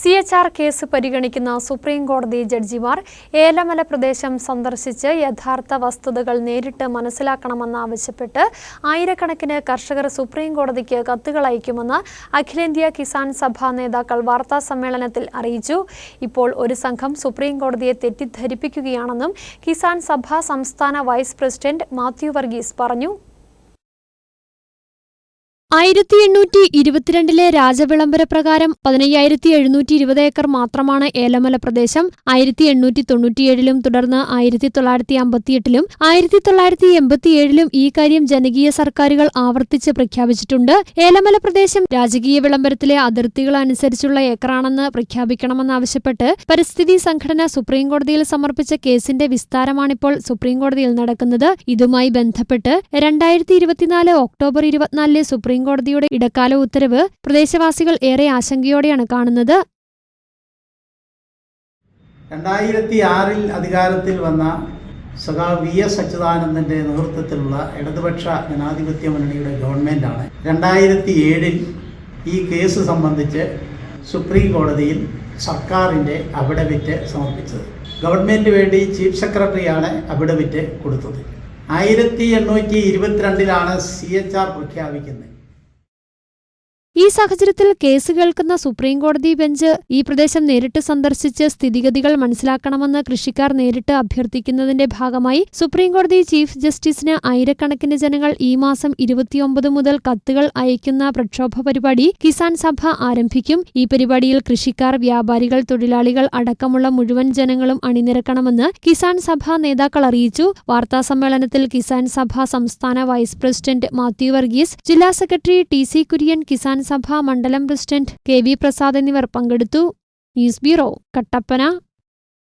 C H R case പരിഗണിക്കുന്ന supreme കോടതി ജഡ്ജിമാർ ഏലമല പ്രദേശം സന്ദർശിച്ച് യഥാർത്ഥ വസ്തുതകൾ നേരിട്ട് മനസ്സിലാക്കണമെന്നാവശ്യപ്പെട്ട് ആയിരക്കണക്കിന് കർഷകർ സുപ്രീം കോടതിക്ക് കത്തുകൾ അയക്കുമെന്ന് അഖിലേന്ത്യാ കിസാൻ സഭ നേതാക്കൾ വാർത്താ സമ്മേളനത്തിൽ അറിയിച്ചു. ഇപ്പോൾ ഒരു സംഘം സുപ്രീം കോടതിയെ തെറ്റിദ്ധരിപ്പിക്കുകയാണെന്നും കിസാൻ സഭ സംസ്ഥാന വൈസ് പ്രസിഡന്റ് മാത്യു വർഗീസ് പറഞ്ഞു. ആയിരത്തി എണ്ണൂറ്റി ഇരുപത്തിരണ്ടിലെ രാജവിളംബര പ്രകാരം പതിനയ്യായിരത്തി എഴുന്നൂറ്റി ഇരുപത് ഏക്കർ മാത്രമാണ് ഏലമല പ്രദേശം. ആയിരത്തി എണ്ണൂറ്റി തൊണ്ണൂറ്റിയേഴിലും തുടർന്ന് ആയിരത്തി തൊള്ളായിരത്തി അമ്പത്തിയെട്ടിലും ആയിരത്തി തൊള്ളായിരത്തി എൺപത്തിയേഴിലും ഈ കാര്യം ജനകീയ സർക്കാരുകൾ ആവർത്തിച്ച് പ്രഖ്യാപിച്ചിട്ടുണ്ട്. ഏലമല പ്രദേശം രാജകീയ വിളംബരത്തിലെ അതിർത്തികൾ അനുസരിച്ചുള്ള ഏക്കറാണെന്ന് പ്രഖ്യാപിക്കണമെന്നാവശ്യപ്പെട്ട് പരിസ്ഥിതി സംഘടന സുപ്രീംകോടതിയിൽ സമർപ്പിച്ച കേസിന്റെ വിസ്താരമാണിപ്പോൾ സുപ്രീംകോടതിയിൽ നടക്കുന്നത്. ഇതുമായി ബന്ധപ്പെട്ട് രണ്ടായിരത്തി ഇരുപത്തിനാല് ഒക്ടോബർ ഇരുപത്തിനാലിലെ സുപ്രീം സുപ്രീംകോടതിയുടെ ഇടക്കാല ഉത്തരവ് പ്രദേശവാസികൾ ഏറെ ആശങ്കയോടെയാണ് കാണുന്നത്. രണ്ടായിരത്തി ആറിൽ അധികാരത്തിൽ വന്ന സഖാ വി എസ് അച്യുതാനന്ദന്റെ നേതൃത്വത്തിലുള്ള ഇടതുപക്ഷ ജനാധിപത്യ മുന്നണിയുടെ ഗവൺമെന്റാണ് രണ്ടായിരത്തി ഏഴിൽ ഈ കേസ് സംബന്ധിച്ച് സുപ്രീം കോടതിയിൽ സർക്കാരിന്റെ അവിഡവിറ്റ് സമർപ്പിച്ചത്. ഗവൺമെന്റ് വേണ്ടി ചീഫ് സെക്രട്ടറിയാണ് അവിഡവിറ്റ് കൊടുത്തത്. ആയിരത്തി എണ്ണൂറ്റി ഇരുപത്തിരണ്ടിലാണ് സി എച്ച് ആർ പ്രഖ്യാപിക്കുന്നത്. ഈ സാഹചര്യത്തിൽ കേസ് കേൾക്കുന്ന സുപ്രീം കോടതി ബെഞ്ച് ഈ പ്രദേശം നേരിട്ട് സന്ദർശിച്ച് സ്ഥിതിഗതികൾ മനസ്സിലാക്കണമെന്ന് കൃഷിക്കാർ നേരിട്ട് അഭ്യർത്ഥിക്കുന്നതിന്റെ ഭാഗമായി സുപ്രീം കോടതി ചീഫ് ജസ്റ്റിസിന് ആയിരക്കണക്കിന് ജനങ്ങൾ ഈ മാസം ഇരുപത്തിയൊമ്പത് മുതൽ കത്തുകൾ അയക്കുന്ന പ്രക്ഷോഭ പരിപാടി കിസാൻ സഭ ആരംഭിക്കും. ഈ പരിപാടിയിൽ കൃഷിക്കാർ വ്യാപാരികൾ തൊഴിലാളികൾ അടക്കമുള്ള മുഴുവൻ ജനങ്ങളും അണിനിരക്കണമെന്ന് കിസാൻ സഭ നേതാക്കൾ അറിയിച്ചു. വാർത്താ സമ്മേളനത്തിൽ കിസാൻ സഭ സംസ്ഥാന വൈസ് പ്രസിഡന്റ് മാത്യു വർഗീസ് ജില്ലാ secretary T C Kurian Kisan Sabha മണ്ഡലം പ്രസിഡന്റ് കെ വി പ്രസാദ് എന്നിവർ പങ്കെടുത്തു. News bureau Kattappana.